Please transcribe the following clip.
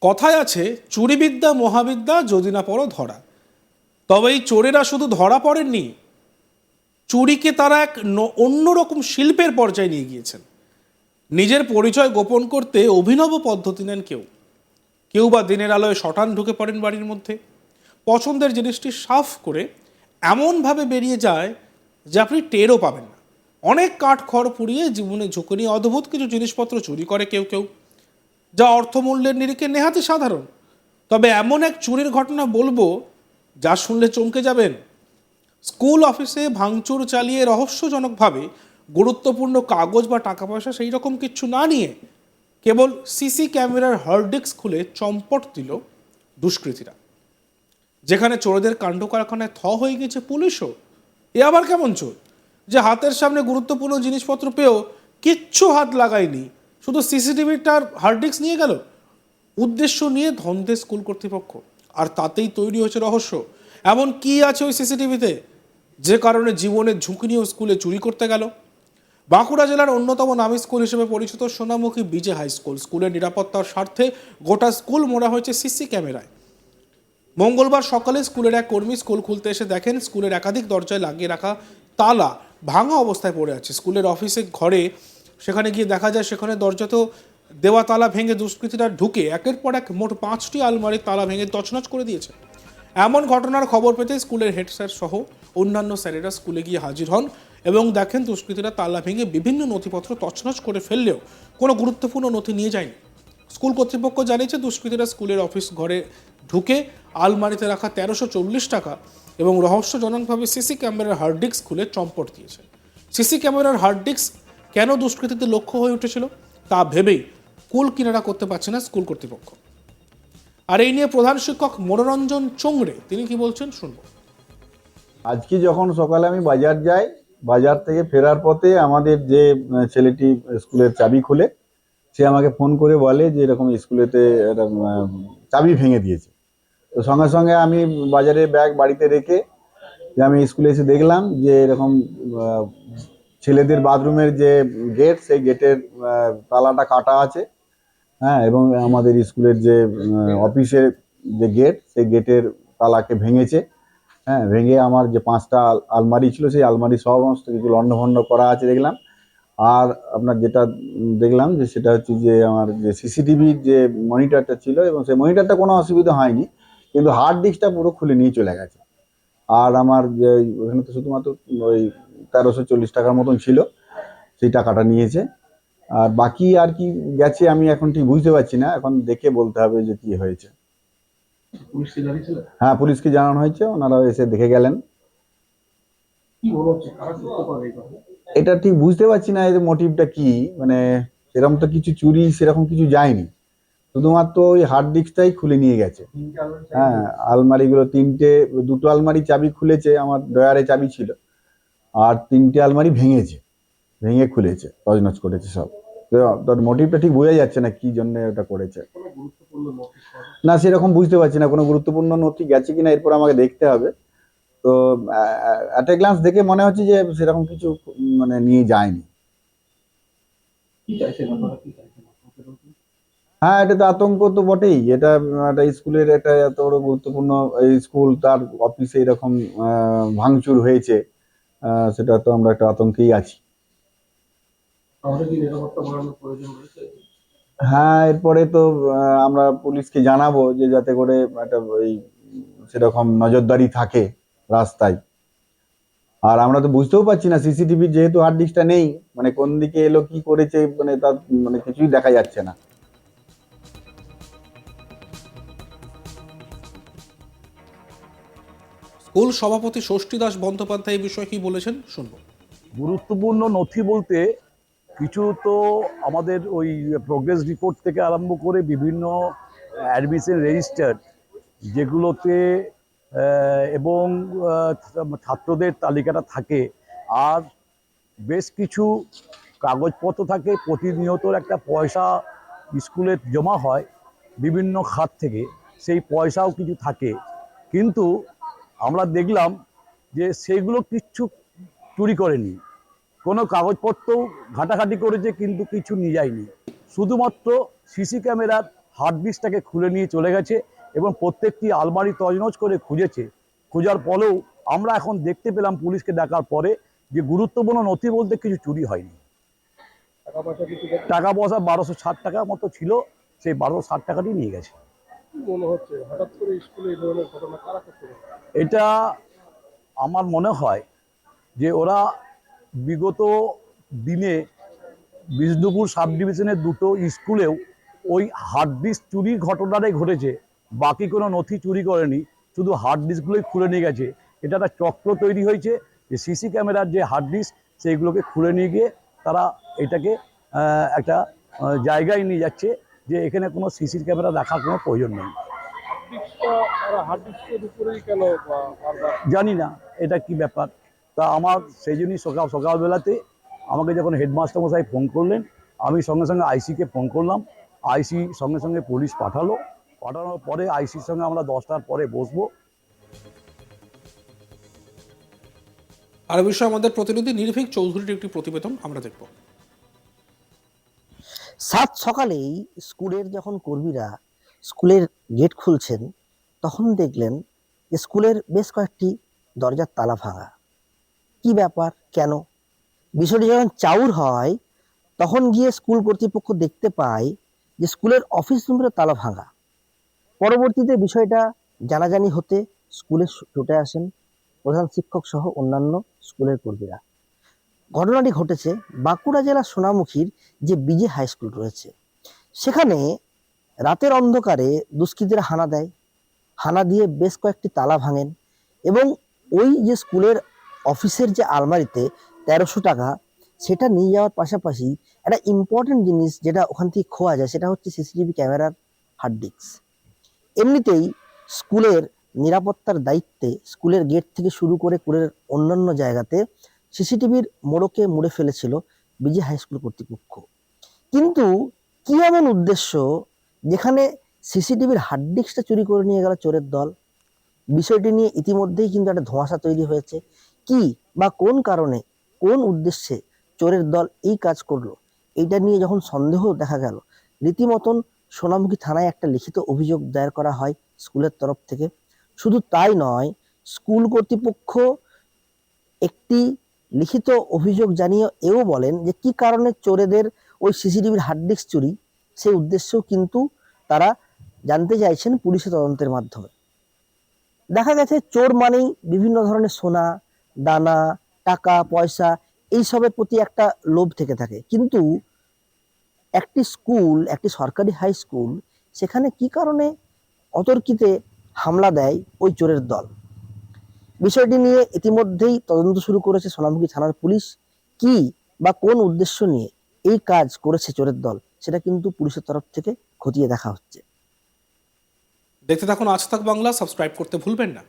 কথায় আছে, চুরিবিদ্যা, মহাবিদ্যা, যদি না পড়ো ধরা। তবে এই চোরেরা শুধু ধরা পড়েননি, চুরিকে তারা এক অন্যরকম শিল্পের পর্যায়ে নিয়ে গিয়েছেন। নিজের পরিচয় গোপন করতে অভিনব পদ্ধতি নেন কেউ। কেউ বা দিনের আলোয় শটান ঢুকে পড়েন বাড়ির মধ্যে। পছন্দের জিনিসটি সাফ করে এমনভাবে বেরিয়ে যায় যে আপনি টেরও পাবেন না। অনেক কাঠ খড় পুড়িয়ে জীবনে ঝুঁকি নিয়ে অদ্ভুত কিছু জিনিসপত্র চুরি করে কেউ কেউ। যা অর্থমূল্যের নিরিখে নেহাতি সাধারণ। তবে এমন এক চুরির ঘটনা বলব যা শুনলে চমকে যাবেন। স্কুল অফিসে ভাঙচুর চালিয়ে রহস্যজনকভাবে গুরুত্বপূর্ণ কাগজ বা টাকা পয়সা সেই রকম কিছু না নিয়ে কেবল সিসি ক্যামেরার হার্ড ডিস্ক খুলে চম্পট দিল দুষ্কৃতীরা। যেখানে চোরদের কাণ্ড কারখানায় থ হয়ে গেছে পুলিশও। এ আবার কেমন চোর? যে হাতের সামনে গুরুত্বপূর্ণ জিনিসপত্র পেয়েও কিচ্ছু হাত লাগায়নি শুধু সিসিটিভিটার হার্ড ডিস্ক নিয়ে গেল? উদ্দেশ্য নিয়ে ধন্দে স্কুল কর্তৃপক্ষ। আর তাতেই তৈরি হয়েছে রহস্য। এমন কি আছে ওই সিসিটিভিতে? যে কারণে জীবনের ঝুঁকি নিয়েও স্কুলে চুরি করতে গেল। বাঁকুড়া জেলার অন্যতম নামী স্কুল হিসেবে পরিচিত সোনামুখী বিজে হাই স্কুল স্কুলের নিরাপত্তার স্বার্থে গোটা স্কুল মোড়া হয়েছে সিসি ক্যামেরায়। মঙ্গলবার সকালে স্কুলের এক কর্মী স্কুল খুলতে এসে দেখেন স্কুলের একাধিক দরজায় লাগিয়ে রাখা তালা ভাঙা অবস্থায় পড়ে আছে। স্কুলের অফিসে ঘরে সেখানে গিয়ে দেখা যায় সেখানে দরজা তো দেওয়া তালা ভেঙে দুষ্কৃতীরা ঢুকে একের পর এক মোট পাঁচটি আলমারির তালা ভেঙে তছনছ করে দিয়েছে। এমন ঘটনার খবর পেতে স্কুলের হেড স্যার সহ অন্যান্য স্যারেরা স্কুলে গিয়ে হাজির হন এবং দেখেন দুষ্কৃতীরা তালা ভেঙে বিভিন্ন নথিপত্র তছনছ করে ফেললেও কোনো গুরুত্বপূর্ণ নথি নিয়ে যায়নি। স্কুল কর্তৃপক্ষ জানিয়েছে, দুষ্কৃতীরা স্কুলের অফিস ঘরে ঢুকে আলমারিতে রাখা তেরোশো চল্লিশ টাকা এবং রহস্যজনকভাবে সিসি ক্যামেরার হার্ড ডিস্ক খুলে চম্পট দিয়েছে। সিসি ক্যামেরার হার্ড ডিস্ক কেন দুষ্কৃতীদের লক্ষ্য হয়ে উঠেছিল? তা ভেবেই কুল কিনারা করতে পারছে না স্কুল কর্তৃপক্ষ। আর এই নিয়ে প্রধান শিক্ষক মনোরঞ্জন চোংড়ে তিনি কি বলছেন শুনব। আজকে যখন সকালে আমি বাজার যাই, বাজার থেকে ফেরার পথে আমাদের যে ছেলেটি স্কুলের চাবি খুলে, সে আমাকে ফোন করে বলে যে, এরকম স্কুলেতে চাবি ভেঙে দিয়েছে। তো সঙ্গে সঙ্গে আমি বাজারে ব্যাগ বাড়িতে রেখে যে আমি স্কুলে এসে দেখলাম যে, এরকম ছেলেদের বাথরুমের যে গেট, সেই গেটের তালাটা কাটা আছে। হ্যাঁ এবং আমাদের স্কুলের যে অফিসের যে গেট, সেই গেটের তালাকে ভেঙেছে। হ্যাঁ ভেঙে আমার যে পাঁচটা আলমারি ছিল, সেই আলমারি সমস্ত কিছু লণ্ডভণ্ড করা আছে দেখলাম। আর আপনার যেটা দেখলাম যে, সেটা হচ্ছে যে, আমার যে সিসিটিভির যে মনিটরটা ছিল, এবং সেই মনিটরটা কোনো অসুবিধা হয়নি, কিন্তু হার্ড ডিস্কটা পুরো খুলে নিয়ে চলে গেছে। আর আমার যে, ওখানে তো শুধুমাত্র ওই তেরোশো চল্লিশ টাকার মতন ছিল সেই টাকাটা নিয়েছে। আর বাকি আর কি গেছে আমি এখন ঠিক বুঝতে পারছি না এখন দেখে বলতে হবে যে কি হয়েছে। হ্যাঁ পুলিশকে জানানো হয়েছে ওনারা এসে দেখে গেলেন। এটা ঠিক বুঝতে পারছি না এর মোটিভটা কি? মানে সেরকম তো কিছু চুরি সেরকম কিছু যায়নি। শুধুমাত্র ওই হার্ড ডিস্কটাই খুলে নিয়ে গেছে। হ্যাঁ আলমারিগুলো তিনটে দুটো আলমারি চাবি খুলেছে আমার ডয়ারে চাবি ছিল। আর তিনটে আলমারি ভেঙেছে ভেঙে খুলেছে তজনজ করেছে সব। তো তোর মোটিভটা ঠিক বোঝা যাচ্ছে না কি জন্য ওটা করেছে। না সেরকম বুঝতে পারছি না কোনো গুরুত্বপূর্ণ নথি গেছে কিনা এরপর আমাকে দেখতে হবে। তো অ্যাট এ গ্লান্স দেখে মনে হচ্ছে যে সেরকম কিছু মানে নিয়ে যায়নি? হ্যাঁ এটা তো আতঙ্ক তো বটেই। এটা একটা স্কুলের একটা এত বড় গুরুত্বপূর্ণ স্কুল তার অফিসে এরকম ভাঙচুর হয়েছে। সেটা তো আমরা একটা আতঙ্কেই আছি। হ্যাঁ এরপরে তো আমরা পুলিশকে জানাব যে যাতে করে একটা ওই সেরকম নজরদারি থাকে রাস্তায়। আর আমরা তো বুঝতেও পারছি না সিসিটিভি যেহেতু হার্ড ডিস্কটা নেই মানে কোন দিকে এলো কি করেছে মানে তার মানে কিছুই দেখা যাচ্ছে না। স্কুল সভাপতি ষষ্ঠী দাস বন্দ্যোপাধ্যায় এই বিষয়ে কি বলেছেন? শুনব। গুরুত্বপূর্ণ নথি বলতে কিছু তো আমাদের ওই প্রোগ্রেস রিপোর্ট থেকে আরম্ভ করে বিভিন্ন অ্যাডমিশন রেজিস্টার যেগুলোতে এবং ছাত্রদের তালিকাটা থাকে। আর বেশ কিছু কাগজপত্র থাকে প্রতিনিয়ত একটা পয়সা স্কুলে জমা হয় বিভিন্ন খাত থেকে। সেই পয়সাও কিছু থাকে। কিন্তু আমরা দেখলাম যে সেগুলো কিচ্ছু চুরি করেনি। কোনো কাগজপত্র ঘাটাঘাটি করেছে কিন্তু কিছু নিয়ে যায়নি। শুধুমাত্র সিসি ক্যামেরার হার্ড ডিস্কটাকে খুলে নিয়ে চলে গেছে এবং প্রত্যেকটি আলমারি তজনজ করে খুঁজেছে। খোঁজার পরেও আমরা এখন দেখতে পেলাম পুলিশকে ডাকার পরে যে গুরুত্বপূর্ণ নথি বলতে কিছু চুরি হয়নি। টাকা পয়সা টাকা পয়সা বারোশো ষাট টাকার মতো ছিল সেই বারোশো ষাট টাকাটি নিয়ে গেছে। এটা আমার মনে হয় যে ওরা বিগত দিনে বিষ্ণুপুর সাব ডিভিশনের দুটো স্কুলেও ওই হার্ড ডিস্ক চুরির ঘটনাটাই ঘটেছে। বাকি কোনো নথি চুরি করেনি, শুধু হার্ড ডিস্কগুলোই খুলে নিয়ে গেছে। এটা একটা চক্র তৈরি হয়েছে যে সিসি ক্যামেরার যে হার্ড ডিস্ক সেইগুলোকে খুলে নিয়ে গিয়ে তারা এটাকে একটা জায়গায় নিয়ে যাচ্ছে। যে এখানে কোনো সিসির ক্যামেরা রাখার কোনো প্রয়োজন নেই। জানি না এটা কি ব্যাপার। তা আমার সেই জন্যই সকাল সকালবেলাতে আমাকে যখন হেডমাস্টার মশাই ফোন করলেন, আমি সঙ্গে সঙ্গে আইসিকে ফোন করলাম। আইসি সঙ্গে সঙ্গে পুলিশ পাঠালো। পাঠানোর পরে আইসির সঙ্গে আমরা দশটার পরে বসবো। আর বিষয়ে আমাদের প্রতিনিধি নির্ভীক চৌধুরীর একটি প্রতিবেদন আমরা দেখব। সাত সকালেই স্কুলের যখন কর্মীরা স্কুলের গেট খুলছেন, তখন দেখলেন স্কুলের বেশ কয়েকটি দরজার তালা ভাঙা। কি ব্যাপার? কেন? বিষয়টি যখন চাউর হয়, তখন গিয়ে স্কুল কর্তৃপক্ষ দেখতে পায় যে স্কুলের অফিস রুমের তালা ভাঙা। পরবর্তীতে বিষয়টা জানাজানি হতে স্কুলে ছুটে আসেন প্রধান শিক্ষক সহ অন্যান্য স্কুলের কর্মীরা। ঘটনাটি ঘটেছে বাঁকুড়া জেলার সোনামুখীর যে বিজে হাই স্কুল রয়েছে। সেখানে রাতের অন্ধকারে দুষ্কৃতীরা হানা দেয়। হানা দিয়ে বেশ কয়েকটি তালা ভাঙেন এবং ওই যে স্কুলের অফিসের যে আলমারিতে তেরোশো টাকা, সেটা নিয়ে যাওয়ার পাশাপাশি একটা ইম্পর্টেন্ট জিনিস যেটা ওখান থেকে খোয়া যায়, সেটা হচ্ছে সিসিটিভি ক্যামেরার হার্ড ডিস্ক এমনিতেই স্কুলের নিরাপত্তার দায়িত্বে, স্কুলের গেট থেকে শুরু করে স্কুলের অন্যান্য জায়গাতে সিসিটিভির মোড়কে মুড়ে ফেলেছিল বিজে হাই স্কুল কর্তৃপক্ষ। কিন্তু কি এমন উদ্দেশ্য যেখানে সিসিটিভির হার্ড ডিস্কটা চুরি করে নিয়ে গেল চোরের দল? বিষয়টি নিয়ে ইতিমধ্যেই কিন্তু একটা ধোঁয়াশা তৈরি হয়েছে। কি বা কোন কারণে, কোন উদ্দেশ্যে চোরের দল এই কাজ করল? এইটা নিয়ে যখন সন্দেহ দেখা গেল, রীতিমতন সোনামুখী থানায় একটা লিখিত অভিযোগ দায়ের করা হয় স্কুলের তরফ থেকে। শুধু তাই নয়, স্কুল কর্তৃপক্ষ একটি লিখিত অভিযোগ জানিয়ে এও বলেন যে কি কারণে চোরেদের ওই সিসিটিভির হার্ড ডিস্ক চুরি, সেই উদ্দেশ্যেও কিন্তু তারা জানতে চাইছেন পুলিশের তদন্তের মাধ্যমে। দেখা গেছে চোর মানেই বিভিন্ন ধরনের সোনা, দানা, টাকা, পয়সা এইসবের প্রতি একটা লোভ থেকে থাকে। কিন্তু একটি স্কুল, একটি সরকারি হাই স্কুল সেখানে কি কারণে অতর্কিতে হামলা দেয় ওই চোরের দল? বিষয়টি নিয়ে ইতিমধ্যেই তদন্ত শুরু করেছে সোনামুখী থানার পুলিশ। কি বা কোন উদ্দেশ্য নিয়ে এই কাজ করেছে চোরের দল, সেটা কিন্তু পুলিশের তরফ থেকে খতিয়ে দেখা হচ্ছে। দেখতে থাকুন আজ তাক বাংলা, সাবস্ক্রাইব করতে ভুলবেন না।